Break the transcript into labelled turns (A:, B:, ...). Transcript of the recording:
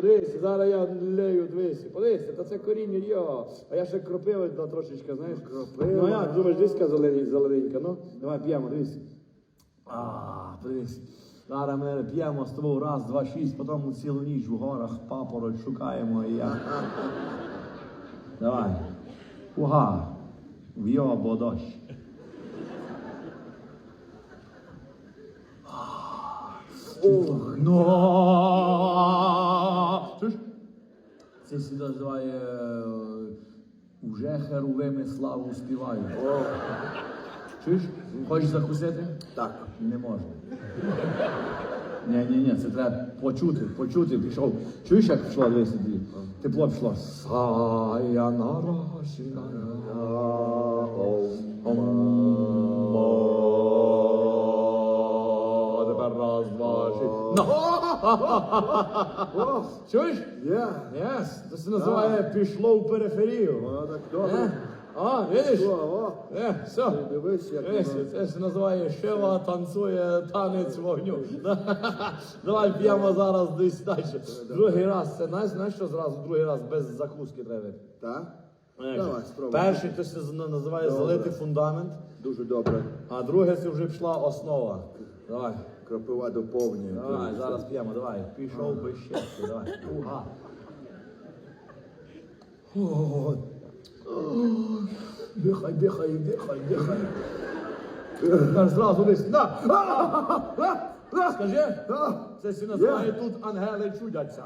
A: Подивися, зараз я лею двісі. Подивися, та це коріння, йо. А я ще кропиви на трошечки, знаєш.
B: Кропива.
A: Ну як, думаєш, диска зелененька, ну? Давай п'ємо, дивись. А, подивись. Зараз ми п'ємо з тобою раз, два, шість, потім цілу ніч в горах папороть шукаємо і я. Давай. Уга. В'йо або дощ. Ох, ну. Це сі називає е, уже херовими славу співають. Чуєш? Хочеш закусити?
B: Так.
A: Не можна. Ні, ні, ні, це треба почути, почути, пішов. Чуєш, як пішло дивись тоді? Тепло пішло. Саянара, Тепер раз, два, шість. Чуєш?
B: Є.
A: Єс, це се називає пішло в периферію.
B: Воно так
A: Е?
B: добре.
A: А, видиш?
B: О, о.
A: Е, все.
B: Дивись, як воно.
A: це ж називає Шива танцює танець вогню. Давай п'ємо зараз десь далі. Другий раз, це знаєш, знаєш, що зразу другий раз без закуски треба. випити?
B: Так? Давай, спробуй.
A: Перший то зна- називає
B: Добре.
A: залити фундамент,
B: Дуже добре.
A: а друге це вже пішла основа. Давай.
B: Кропива доповнює.
A: Давай, зараз п'ємо, давай. Пішов без щастя, давай. Уга. О, Дихай, дихай, дихай, дихай. Зразу десь. На! Скажи, це всі називають тут ангели чудяться.